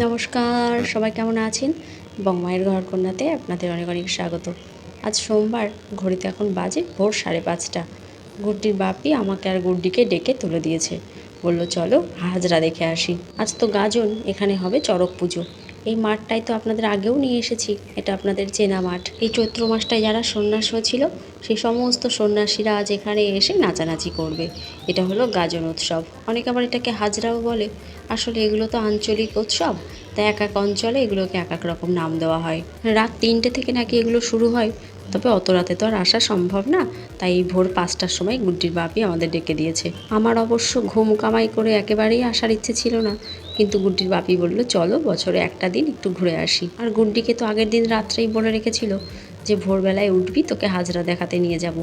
নমস্কার, সবাই কেমন আছেন? বংমায়ের ঘর কন্যাতে আপনাদের অনেক অনেক স্বাগত। আজ সোমবার, ঘড়িতে এখন বাজে ভোর সাড়ে পাঁচটা। গুড্ডির বাপি আমাকে আর গুড্ডিকে ডেকে তুলে দিয়েছে। বলল, চলো, হাজরা দেখে আসি। আজ তো গাজন, এখানে হবে চড়ক পুজো। এই মাঠটাই তো আপনাদের আগেও নিয়ে এসেছি, এটা আপনাদের চেনা মাঠ। এই চৈত্র মাসটায় যারা সন্ন্যাস হয়েছিল সেই সমস্ত সন্ন্যাসীরা আজ এখানে এসে নাচানাচি করবে। এটা হলো গাজন উৎসব। অনেকে আবার এটাকে হাজরাও বলে। আসলে এগুলো তো আঞ্চলিক উৎসব, তাই এক এক অঞ্চলে এগুলোকে এক এক রকম নাম দেওয়া হয়। রাত তিনটে থেকে নাকি এগুলো শুরু হয়, তবে অত রাতে তো আর আসা সম্ভব না। তাই ভোর পাঁচটার সময় গুড্ডির বাপি আমাদের ডেকে দিয়েছে। আমার অবশ্য ঘুম কামাই করে একেবারেই আসার ইচ্ছে ছিল না। কিন্তু গুড্ডির বাপি বলল, চলো বছরে একটা দিন একটু ঘুরে আসি। আর গুড্ডিকে তো আগের দিন রাত্রেই বলে রেখেছিল। যে ভোরবেলায় উঠবি, তোকে হাজরা দেখাতে নিয়ে যাব।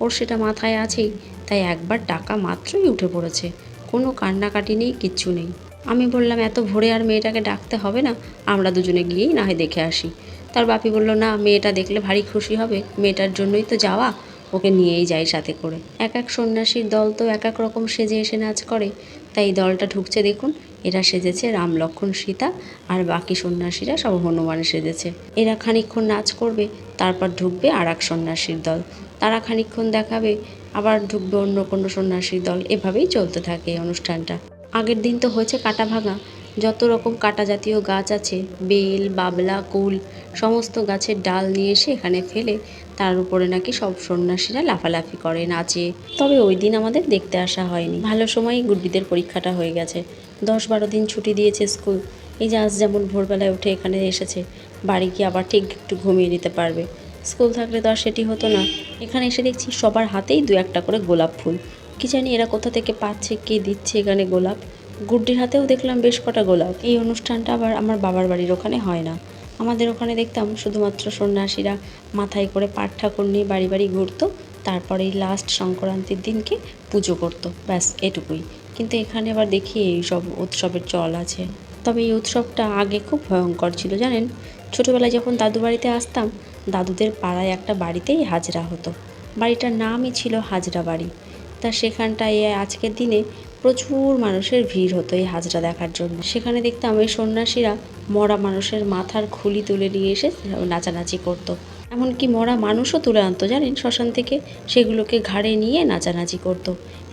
ওর সেটা মাথায় আছেই, তাই একবার টাকা মাত্রই উঠে পড়েছে। কোনো কান্নাকাটি নেই, কিচ্ছু নেই। আমি বললাম, এত ভোরে আর মেয়েটাকে ডাকতে হবে না, আমরা দুজনে গিয়েই না হয় দেখে আসি। তার বাপি বলল, না, মেয়েটা দেখলে ভারী খুশি হবে, মেয়েটার জন্যই তো যাওয়া, ওকে নিয়েই যাই সাথে করে। এক এক সন্ন্যাসীর দল তো এক এক রকম সেজে এসে নাচ করে, তাই দলটা ঢুকছে দেখুন এরা সেজেছে রাম লক্ষ্মণ সীতা আর বাকি সন্ন্যাসীরা সব হনুমান সেজেছে। এরা খানিকক্ষণ নাচ করবে, তারপর ঢুকবে আর এক সন্ন্যাসীর দল। তারা খানিকক্ষণ দেখাবে, আবার ঢুকবে অন্য কোনো সন্ন্যাসীর দল। এভাবেই চলতে থাকে এই অনুষ্ঠানটা। আগের দিন তো হয়েছে কাটা ভাঙা। যত রকম কাটা জাতীয় গাছ আছে, বেল, বাবলা, কুল, সমস্ত গাছের ডাল নিয়ে এসে এখানে ফেলে, তার উপরে নাকি সব সন্ন্যাসীরা লাফালাফি করে, নাচে। তবে ওই দিন আমাদের দেখতে আসা হয়নি। ভালো সময়ই গুড্ডিদের পরীক্ষাটা হয়ে গেছে। দশ বারো দিন ছুটি দিয়েছে স্কুল। এই যে আজ যেমন ভোরবেলায় উঠে এখানে এসেছে, বাড়ি গিয়ে আবার ঠিক একটু ঘুমিয়ে নিতে পারবে। স্কুল থাকলে তো আর সেটি হতো না। এখানে এসে দেখছি সবার হাতেই দু একটা করে গোলাপ ফুল। কি জানি এরা কোথা থেকে পাচ্ছে, কে দিচ্ছে এখানে গোলাপ। গুড্ডির হাতেও দেখলাম বেশ কটা গোলাপ। এই অনুষ্ঠানটা আবার আমার বাবার বাড়ির ওখানে হয় না। আমাদের ওখানে দেখতাম শুধুমাত্র সন্ন্যাসীরা মাথায় করে পাট ঠাকুর নিয়ে বাড়ি বাড়ি ঘুরতো। তারপরে লাস্ট সংক্রান্তির দিনকে পুজো করতো, ব্যাস এটুকুই। কিন্তু এখানে আবার দেখি এই সব উৎসবের চল আছে। তবে এই উৎসবটা আগে খুব ভয়ঙ্কর ছিল, জানেন? ছোটোবেলায় যখন দাদু বাড়িতে আসতাম, দাদুদের পাড়ায় একটা বাড়িতেই হাজরা হতো। বাড়িটার নামই ছিল হাজরা বাড়ি। তা সেখানটায় আজকের দিনে প্রচুর মানুষের ভিড় হতো এই হাজরা দেখার জন্য। সেখানে দেখতাম এই সন্ন্যাসীরা মরা মানুষের মাথার খুলি তুলে নিয়ে এসে নাচানাচি করতো। এমনকি মরা মানুষও তুলে আনতো, জানেন? শ্মশান থেকে সেগুলোকে ঘাড়ে নিয়ে নাচানাচি করতো।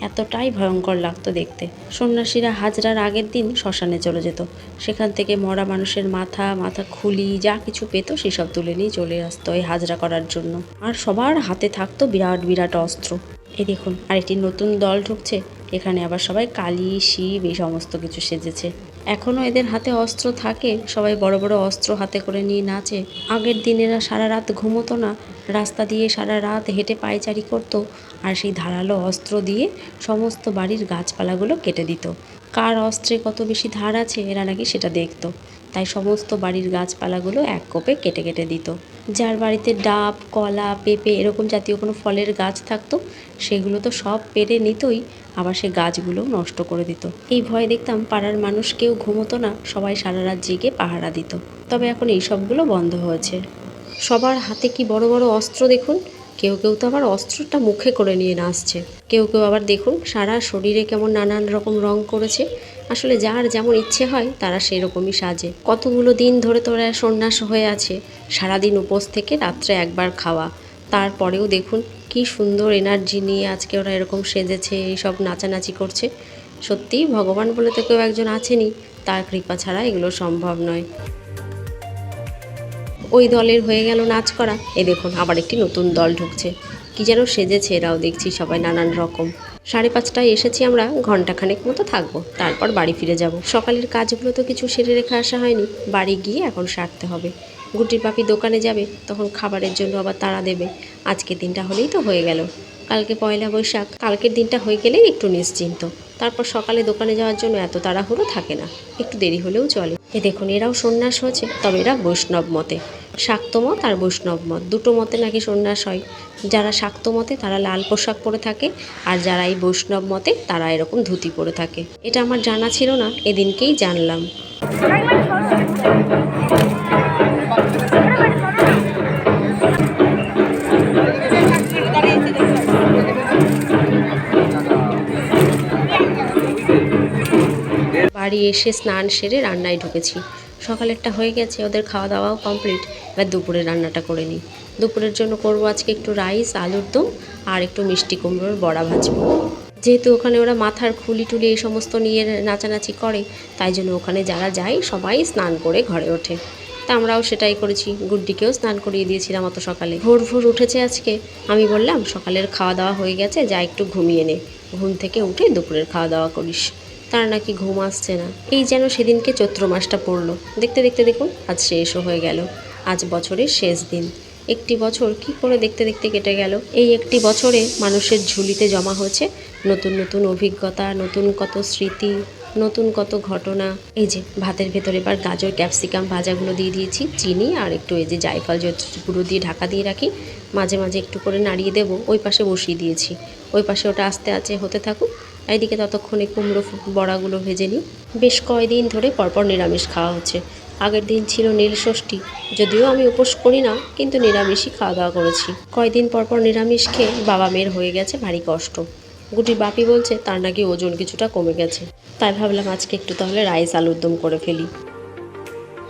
এতটাই ভয়ঙ্কর লাগতো দেখতে। সন্ন্যাসীরা হাজরার আগের দিন শ্মশানে চলে যেত। সেখান থেকে মরা মানুষের মাথা মাথা খুলি, যা কিছু পেত সেসব তুলে নিয়ে চলে আসতো এই হাজরা করার জন্য। আর সবার হাতে থাকতো বিরাট বিরাট অস্ত্র। এই দেখুন, আরেকটি নতুন দল ঢুকছে। এখানে আবার সবাই কালী, শিব এই সমস্ত কিছু সেজেছে। এখনও এদের হাতে অস্ত্র থাকে। সবাই বড় বড় অস্ত্র হাতে করে নিয়ে নাচে। আগের দিনেরা সারা রাত ঘুমোতো না। রাস্তা দিয়ে সারা রাত হেঁটে পায়চারি করতো আর সেই ধারালো অস্ত্র দিয়ে সমস্ত বাড়ির গাছপালাগুলো কেটে দিত। কার অস্ত্রে কত বেশি ধার আছে, এরা নাকি সেটা দেখতো। তাই সমস্ত বাড়ির গাছপালাগুলো এক কোপে কেটে কেটে দিত। যার বাড়িতে ডাব, কলা, পেঁপে এরকম জাতীয় কোনো ফলের গাছ থাকতো, সেগুলো তো সব পেরে নিতই। আবার সে গাছগুলো নষ্ট করে দিত। এই ভয়ে দেখতাম পাড়ার মানুষ কেউ ঘুমোতো না, সবাই সারা রাত জেগে পাহারা দিত। তবে এখন এই সবগুলো বন্ধ হয়েছে। সবার হাতে কি বড় বড় অস্ত্র দেখুন? কেউ কেউ তো আবার অস্ত্রটা মুখে করে নিয়ে নাচছে। কেউ কেউ আবার দেখুন সারা শরীরে কেমন নানান রকম রং করেছে। আসলে যার যেমন ইচ্ছে হয়, তারা সেরকমই সাজে। কতগুলো দিন ধরে তোরা সন্ন্যাস হয়ে আছে। সারাদিন উপোস থেকে রাত্রে একবার খাওয়া। তারপরেও দেখুন কি সুন্দর এনার্জি নিয়ে আজকে ওরা এরকম সেজেছে, এইসব নাচানাচি করছে। সত্যি, ভগবান বলে তো কেউ একজন আছেনি তার কৃপা ছাড়া এগুলো সম্ভব নয়। ওই দলের হয়ে গেল নাচ করা। এ দেখুন, আবার একটি নতুন দল ঢুকছে। কি যেন সেজেছে এরাও, দেখছি সবাই নানান রকম। সাড়ে পাঁচটায় এসেছি আমরা ঘন্টাখানেক মতো থাকব, তারপর বাড়ি ফিরে যাব। সকালের কাজগুলো তো কিছু সেরে রেখে আসা হয়নি, বাড়ি গিয়ে এখন সারতে হবে। গুটির পাপি দোকানে যাবে, তখন খাবারের জন্য আবার তাড়া দেবে। আজকের দিনটা হলেই তো হয়ে গেল। কালকে পয়লা বৈশাখ, কালকের দিনটা হয়ে গেলেই একটু নিশ্চিন্ত। তারপর সকালে দোকানে যাওয়ার জন্য এত তাড়াহুড়ো থাকে না, একটু দেরি হলেও চলে। এ দেখুন, এরাও সন্ন্যাস হয়েছে, তবে এরা বৈষ্ণব মতে। শাক্ত মত আর বৈষ্ণব মত। দুটো মতে নাকি সন্ন্যাস হয়। যারা শাক্ত মতে তারা লাল পোশাক পরে থাকে আর যারা এই বৈষ্ণব মতে তারা এরকম ধুতি পরে থাকে। এটা আমার জানা ছিল না, এদিনকেই জানলাম। বাড়ি এসে স্নান সেরে রান্নায় ঢুকেছি। সকালেরটা হয়ে গেছে, ওদের খাওয়া দাওয়াও কমপ্লিট এবার দুপুরে রান্নাটা করে নিই। দুপুরের জন্য করব আজকে একটু রাইস, আলুর দম আর একটু মিষ্টি কুমড়োর বড়া ভাজবো। যেহেতু ওখানে ওরা মাথার খুলি টুলি এই সমস্ত নিয়ে নাচানাচি করে, তাই জন্য ওখানে যারা যায় সবাই স্নান করে ঘরে ওঠে। তা আমরাও সেটাই করেছি। গুড্ডিকেও স্নান করিয়ে দিয়েছিলাম অত সকালে। ভোর ভোর উঠেছে আজকে। আমি বললাম, সকালের খাওয়া দাওয়া হয়ে গেছে, যা একটু ঘুমিয়ে নে। ঘুম থেকে উঠে দুপুরের খাওয়া দাওয়া করিস। তার নাকি ঘুম আসছে না। এই যেন সেদিনকে চৈত্র মাসটা পড়ল। দেখতে দেখতে দেখুন, আজ শেষও হয়ে গেল। আজ বছরের শেষ দিন। একটি বছর কি করে দেখতে দেখতে কেটে গেল? এই একটি বছরে মানুষের ঝুলিতে জমা হয়েছে নতুন নতুন অভিজ্ঞতা, নতুন কত স্মৃতি, নতুন কত ঘটনা। এই যে, ভাতের ভেতরে এবার গাজর, ক্যাপসিকাম, ভাজাগুলো দিয়ে দিয়েছি, চিনি আর একটু এই যে জায়ফল গুঁড়ো দিয়ে ঢাকা দিয়ে রাখি। মাঝে মাঝে একটু করে নাড়িয়ে দেবো, ওই পাশে বসিয়ে দিয়েছি। ওই পাশে ওটা আস্তে আস্তে হতে থাকুক। এইদিকে ততক্ষণে কুমড়ো বড়াগুলো ভেজে নিই। বেশ কয়দিন ধরে পরপর নিরামিষ খাওয়া হচ্ছে। আগের দিন ছিল নীল ষষ্ঠী। যদিও আমি উপোস করি না, কিন্তু নিরামিষই খাওয়া দাওয়া করেছি। কয়দিন পরপর নিরামিষ খেয়ে বাবা মেয়ের হয়ে গেছে ভারী কষ্ট। গুটির বাপি বলছে, তার নাকি ওজন কিছুটা কমে গেছে। তাই ভাবলাম আজকে একটু তাহলে রাইস আলুর দম করে ফেলি।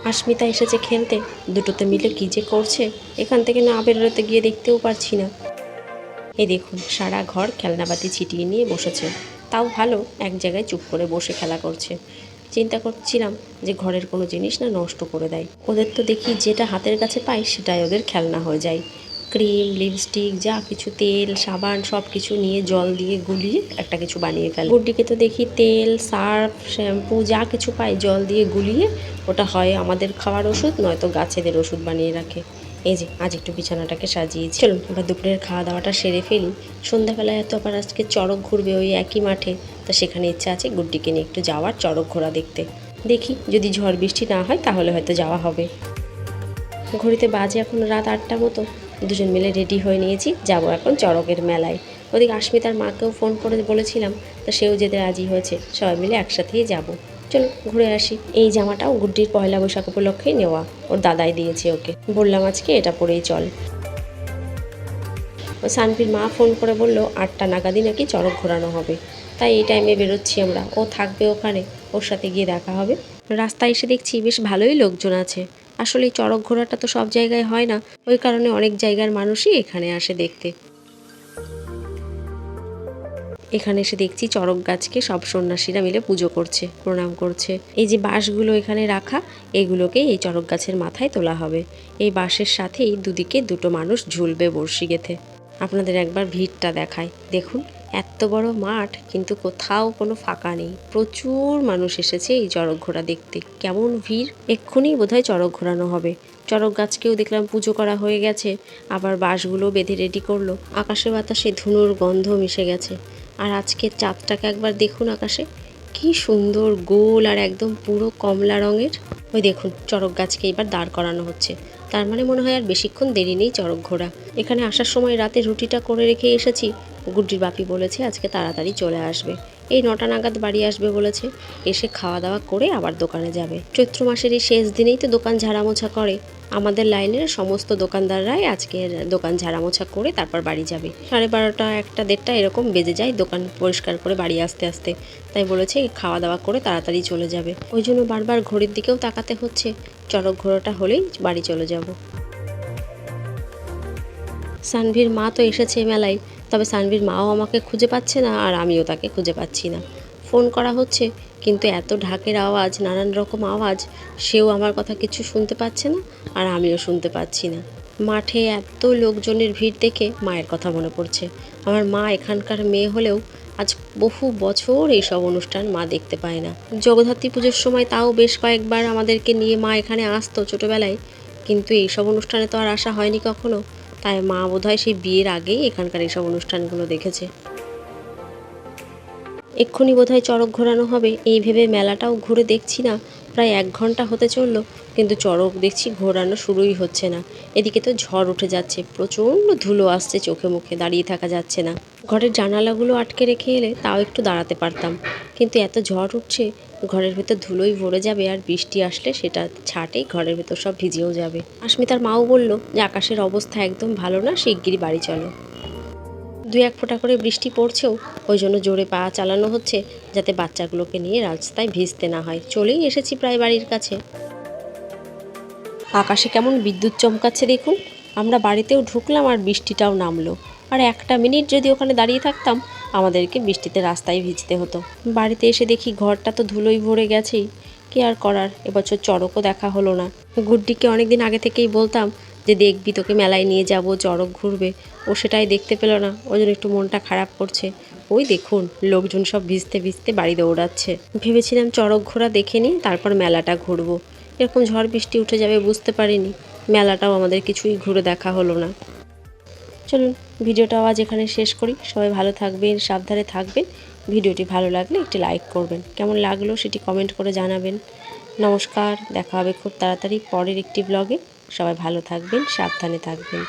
আস্মিতা এসেছে খেলতে। দুটোতে মিলে কী যে করছে, এখান থেকে না বেরোতে গিয়ে দেখতেও পারছি না। এই দেখুন, সারা ঘর খেলনাবাতি ছিটিয়ে নিয়ে বসেছে। তাও ভালো, এক জায়গায় চুপ করে বসে খেলা করছে। চিন্তা করছিলাম যে ঘরের কোনো জিনিস না নষ্ট করে দেয়। ওদের তো দেখি যেটা হাতের কাছে পাই সেটাই ওদের খেলনা হয়ে যায়। ক্রিম, লিপস্টিক, যা কিছু, তেল, সাবান সব কিছু নিয়ে জল দিয়ে গুলিয়ে একটা কিছু বানিয়ে ফেলে। গুড্ডিকে তো দেখি তেল, সার্ফ, শ্যাম্পু, যা কিছু পায় জল দিয়ে গুলিয়ে ওটা হয় আমাদের খাওয়ার ওষুধ, নয়তো গাছেদের ওষুধ বানিয়ে রাখে। এই যে, আজ একটু বিছানাটাকে সাজিয়েছি। চলুন, এবার দুপুরের খাওয়া দাওয়াটা সেরে ফেলি। সন্ধ্যাবেলায় তো আবার আজকে চড়ক ঘুরবে ওই একই মাঠে। তা সেখানে ইচ্ছা আছে গুড্ডিকে নিয়ে একটু যাওয়ার চড়ক ঘোরা দেখতে। দেখি, যদি ঝড় বৃষ্টি না হয় তাহলে হয়তো যাওয়া হবে। ঘড়িতে বাজে এখন রাত আটটা মতো। দুজন মিলে রেডি হয়ে নিয়েছি, যাব এখন চড়কের মেলায়। ওদিকে আস্মিতার মাকেও ফোন করে বলেছিলাম, তা সেও যেতে রাজি হয়েছে। সবাই মিলে একসাথেই যাব। চলো ঘুরে আসি। এই জামাটাও গুড্ডির পয়লা বৈশাখ উপলক্ষে নেওয়া। ওর দাদাই দিয়েছে ওকে। বললাম, আজকে এটা পরেই চল। ও সানভির মা ফোন করে বলল, আটটা নাগাদই নাকি চড়ক ঘোরানো হবে। তাই এই টাইমে বেরোচ্ছি আমরা। ও থাকবে ওখানে। ওর সাথে গিয়ে দেখা হবে। রাস্তায় এসে দেখছি বেশ ভালোই লোকজন আছে। আসলে চড়ক ঘোরাটা তো সব জায়গায় হয় না। ওই কারণে অনেক জায়গার মানুষই এখানে আসে দেখতে। এখানে এসে দেখছি চড়ক গাছকে সব সন্ন্যাসীরা মিলে পুজো করছে, প্রণাম করছে। এই যে বাঁশগুলো এখানে রাখা, এগুলোকে এই চড়ক গাছের মাথায় তোলা হবে। এই বাঁশের সাথেই দুদিকে দুটো মানুষ ঝুলবে বড়শি গেথে। আপনাদের একবার ভিড়টা দেখায় দেখুন, এত বড় মাঠ, কিন্তু কোথাও কোনো ফাঁকা নেই। প্রচুর মানুষ এসেছে এই চড়ক ঘোড়া দেখতে। কেমন ভিড়! এক্ষুনি বোধহয় চড়ক ঘোরানো হবে। চড়ক গাছকেও দেখলাম পুজো করা হয়ে গেছে। আবার বাঁশগুলো বেঁধে রেডি করল। আকাশে বাতাসে ধুনোর গন্ধ মিশে গেছে। আর আজকের চাঁদটাকে একবার দেখুন আকাশে। কি সুন্দর গোল আর একদম পুরো কমলা রঙের। ওই দেখুন, চড়ক গাছকে এবার দাঁড় করানো হচ্ছে। তার মানে মনে হয় আর বেশিক্ষণ দেরি নেই চড়ক ঘোড়া এখানে আসার সময় রাতে রুটিটা করে রেখে এসেছি। গুড্ডির বাপি বলেছে আজকে তাড়াতাড়ি চলে আসবে। এই নটা নাগাদ বাড়ি আসবে বলেছে। এসে খাওয়া দাওয়া করে আবার দোকানে যাবে। চৈত্র মাসের এই শেষ দিনেই তো দোকান ঝাড়ামোছা করে। আমাদের লাইনের সমস্ত দোকানদাররাই আজকে দোকান ঝাড়ামোছা করে তারপর বাড়ি যাবে। সাড়ে বারোটা, একটা দেড়টা এরকম বেজে যায় দোকান পরিষ্কার করে বাড়ি আসতে আসতে। তাই বলেছে খাওয়া দাওয়া করে তাড়াতাড়ি চলে যাবে। ওই জন্য বারবার ঘড়ির দিকেও তাকাতে হচ্ছে। চড়ক ঘোড়াটা হলেই বাড়ি চলে যাব। সানভীর মা তো এসেছে মেলায়। তবে সানভীর মাও আমাকে খুঁজে পাচ্ছে না আর আমিও তাকে খুঁজে পাচ্ছি না। ফোন করা হচ্ছে, কিন্তু এত ঢাকের আওয়াজ, নানান রকম আওয়াজ, সেও আমার কথা কিছু শুনতে পাচ্ছে না আর আমিও শুনতে পাচ্ছি না। মাঠে এত লোকজনের ভিড় দেখে মায়ের কথা মনে পড়ছে। আমার মা এখানকার মেয়ে হলেও আজ বহু বছর এইসব অনুষ্ঠান মা দেখতে পায় না। জগদ্ধাত্রী পুজোর সময় তাও বেশ কয়েকবার আমাদেরকে নিয়ে মা এখানে আসতো ছোটোবেলায়, কিন্তু এইসব অনুষ্ঠানে তো আর আসা হয়নি কখনো। তাই মা বোধহয় সেই বিয়ের আগেই এখানকার এইসব অনুষ্ঠানগুলো দেখেছে। এক্ষুনি বোধহয় চড়ক ঘোরানো হবে। এই ভেবে মেলাটাও ঘুরে দেখছি না। প্রায় এক ঘণ্টা হতে চলল, কিন্তু চড়ক দেখছি ঘোরানো শুরুই হচ্ছে না। এদিকে তো ঝড় উঠে যাচ্ছে, প্রচণ্ড ধুলো আসছে চোখে মুখে, দাঁড়িয়ে থাকা যাচ্ছে না। ঘরের জানালাগুলো আটকে রেখে এলে তাও একটু দাঁড়াতে পারতাম। কিন্তু এত ঝড় উঠছে ঘরের ভেতর ধুলোই ভরে যাবে আর বৃষ্টি আসলে সেটা ছাটেই ঘরের ভেতর সব ভিজেও যাবে। আস্মিতার মাও বলল, যে আকাশের অবস্থা একদম ভালো না, শিগগিরই বাড়ি চলো। দু এক ফোঁটা করে বৃষ্টি পড়ছেও ওই জন্য জোরে পা চালানো হচ্ছে যাতে বাচ্চাগুলোকে নিয়ে রাস্তায় ভিজতে না হয়। চলেই এসেছি প্রায় বাড়ির কাছে। আকাশে কেমন বিদ্যুৎ চমকাচ্ছে দেখুন। আমরা বাড়িতেও ঢুকলাম আর বৃষ্টিটাও নামলো। আর একটা মিনিট যদি ওখানে দাঁড়িয়ে থাকতাম, আমাদেরকে বৃষ্টিতে রাস্তায় ভিজতে হতো। বাড়িতে এসে দেখি ঘরটা তো ধুলোই ভরে গেছেই কি আর করার? এবছর চড়কও দেখা হলো না। গুড্ডিকে অনেকদিন আগে থেকেই বলতাম যে, দেখবি তোকে মেলায় নিয়ে যাব, চড়ক ঘুরবে। ও সেটাই দেখতে পেল না। ওই জন্য একটু মনটা খারাপ করছে। ওই দেখুন, লোকজন সব ভিজতে ভিজতে বাড়ি দৌড়াচ্ছে। ভেবেছিলাম চড়ক ঘোরা দেখে নিই, তারপর মেলাটা ঘুরবো। এরকম ঝড় বৃষ্টি উঠে যাবে বুঝতে পারিনি। মেলাটাও আমাদের কিছুই ঘুরে দেখা হলো না। চলুন ভিডিওটা আজ এখানে শেষ করি। সবাই ভালো থাকবেন, সাবধানে থাকবেন। ভিডিওটি ভালো লাগলে একটি লাইক করবেন। কেমন লাগল সেটি কমেন্ট করে জানাবেন। নমস্কার, দেখা হবে খুব তাড়াতাড়ি পরের একটি ব্লগে সবাই ভালো থাকবেন, সাবধানে থাকবেন।